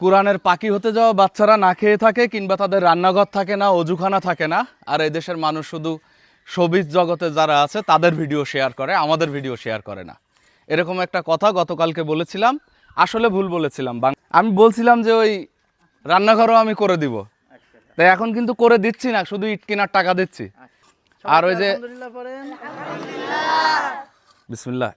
কোরআনের পাখি হতে যাওয়া বাচ্চারা না খেয়ে থাকে কিংবা তাদের রান্নাঘর থাকে না অজুখানা থাকে না। আর এই দেশের মানুষ শুধু সবিজ জগতে যারা আছে তাদের ভিডিও শেয়ার করে আমাদের ভিডিও শেয়ার করে না। এরকম একটা কথা গতকালকে বলেছিলাম আসলে ভুল বলেছিলাম। বাং- আমি বলছিলাম যে ওই রান্নাঘরও আমি করে দিব। তাই এখন কিন্তু করে দিচ্ছি না শুধু ইট কেনার টাকা দিচ্ছি। আর ওই যে আলহামদুলিল্লাহ বিসমিল্লাহ।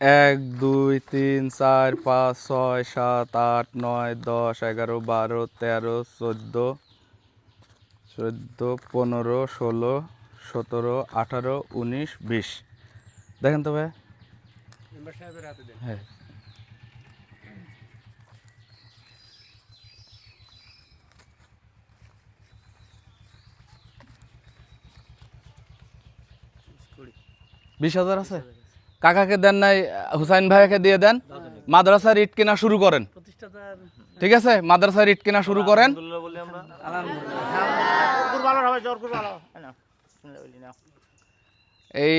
এক- দুই, তিন, চার, পাঁচ, ছয়, সাত, আট, নয়, দশ, এগারো, বারো, তেরো, চোদ্দ চোদ্দ, পনেরো, ষোলো, সতেরো, আঠারো, উনিশ, বিশ। দেখেন তো ভাই। হ্যাঁ। বিশ হাজার আছে? কাকাকে দেন নাই, হুসাইন ভাইয়াকে দিয়ে দেন, মাদ্রাসার ইট কেনা শুরু করেন। ঠিক আছে? মাদ্রাসার ইট কেনা শুরু করেন। এই,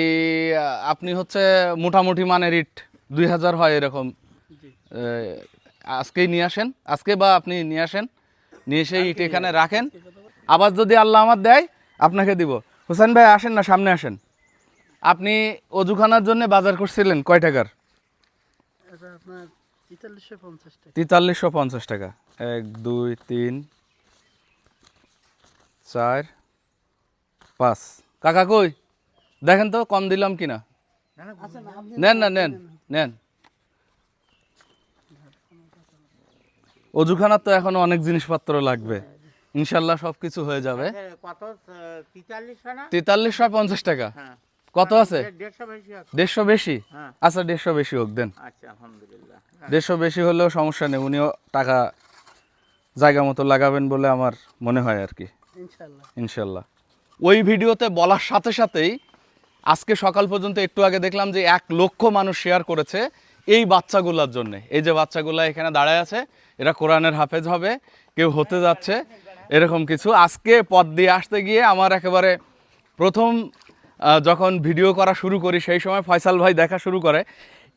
আপনি হচ্ছে মোটামুটি মানের ইট দুই হাজার হয় এরকম। আজকেই নিয়ে আসেন। আজকে বা আপনি নিয়ে আসেন। নিয়ে এসে ইট এখানে রাখেন। আবার যদি আল্লাহ আমার দেয়, আপনাকে দিব। হুসেন ভাই, আসেন না, সামনে আসেন। আপনি অজুখানার জন্য বাজার করছিলেন কয় টাকার? তেতাল্লিশশো পঞ্চাশ টাকা। এক দুই তিন চার পাঁচ। কাকা কই? দেখেন তো কম দিলাম কিনা? আচ্ছা না নেন না নেন নেন। অজুখানার তো এখন অনেক জিনিসপত্র লাগবে। ইনশাল্লাহ সব কিছু হয়ে যাবে। কত? তেতাল্লিশশো পঞ্চাশ টাকা। হ্যাঁ। কত আছে? দেড়শো বেশি হ্যাঁ। আচ্ছা দেড়শো বেশি হোক দেন। আচ্ছা দেড়শো বেশি হলেও সমস্যা নেই উনিও টাকা জায়গা মতো লাগাবেন বলে আমার মনে হয় আর কি। ইনশাল্লাহ। ওই ভিডিওতে বলার সাথে সাথেই আজকে সকাল পর্যন্ত একটু আগে দেখলাম যে এক লক্ষ মানুষ শেয়ার করেছে এই বাচ্চাগুলোর জন্য। এই যে বাচ্চাগুলো এখানে দাঁড়ায় আছে এরা কোরআনের হাফেজ হবে কেউ হতে যাচ্ছে এরকম কিছু। আজকে পথ দিয়ে আসতে গিয়ে আমার একেবারে প্রথম যখন ভিডিও করা শুরু করি সেই সময় ফয়সাল ভাই দেখা শুরু করে।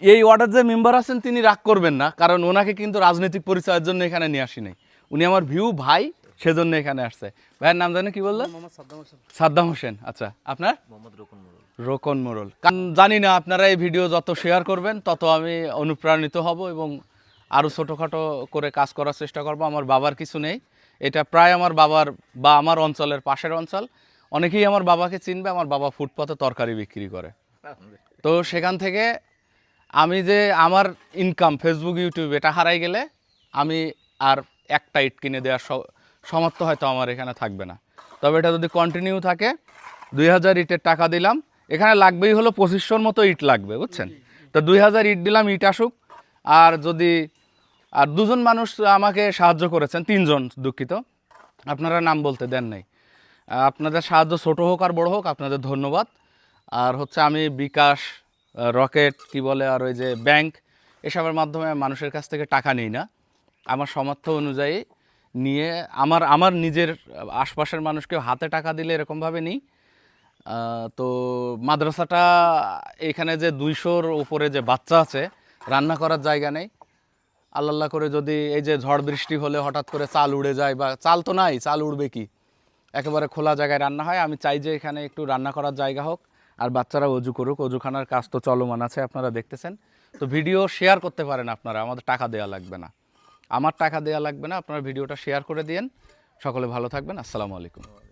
এই ওয়ার্ডের যে মেম্বার আছেন তিনি রাগ করবেন না কারণ ওনাকে কিন্তু রাজনৈতিক পরিচয়ের জন্য এখানে নিয়ে আসি নাই। উনি আমার ভিউ ভাই সেজন্য এখানে আসছে। ভাইয়ের নাম জানে কি বললেন? সাদ্দাম হোসেন। আচ্ছা আপনার? রোকন মোড়ল। কারণ জানি না আপনারা এই ভিডিও যত শেয়ার করবেন তত আমি অনুপ্রাণিত হব এবং আরও ছোটোখাটো করে কাজ করার চেষ্টা করব। আমার বাবার কিছু নেই। এটা প্রায় আমার বাবার বা আমার অঞ্চলের পাশের অঞ্চল। অনেকেই আমার বাবাকে চিনবে আমার বাবা ফুটপাতে তরকারি বিক্রি করে। তো সেখান থেকে আমি যে আমার ইনকাম ফেসবুক ইউটিউব এটা হারাই গেলে আমি আর একটা ইট কিনে দেওয়ার স- সামর্থ্য হয়তো আমার এখানে থাকবে না। তবে এটা যদি কন্টিনিউ থাকে দুই হাজার ইটের টাকা দিলাম এখানে লাগবেই হলো পঁচিশশোর মতো ইট লাগবে বুঝছেন? তো দুই হাজার ইট দিলাম ইট আসুক। আর যদি আর দুজন মানুষ আমাকে সাহায্য করেছেন তিনজন দুঃখিত। আপনারা নাম বলতে দেন নাই। আপনাদের সাহায্য ছোট হোক আর বড় হোক, আপনাদের ধন্যবাদ। আর হচ্ছে আমি বিকাশ রকেট, কি বলে, আর ওই যে ব্যাংক, এসবের মাধ্যমে মানুষের কাছ থেকে টাকা নিই না। আমার সামর্থ্য অনুযায়ী নিয়ে আমার আমার নিজের আশপাশের মানুষকে হাতে টাকা দিলে এরকমভাবে নিই। তো মাদ্রাসাটা এখানে যে দুইশোর উপরে যে বাচ্চা আছে, রান্না করার জায়গা নেই। আল্লাহ করে যদি এই যে ঝড় বৃষ্টি হলে হঠাৎ করে চাল উড়ে যায় বা, চাল তো নাই, চাল উড়বে কি? একেবারে খোলা জায়গায় রান্না হয়। আমি চাই যে এখানে একটু রান্না করার জায়গা হোক, আর বাচ্চারা অজু করুক। অজুখানার কাজ তো চলমান আছে, আপনারা দেখতেছেন। তো ভিডিও শেয়ার করতে পারেন আপনারা, আমাদের টাকা দেওয়া লাগবে না। আমার টাকা দেওয়া লাগবে না, আপনারা ভিডিওটা শেয়ার করে দিয়েন। সকলে ভালো থাকবেন, আসসালামু আলাইকুম।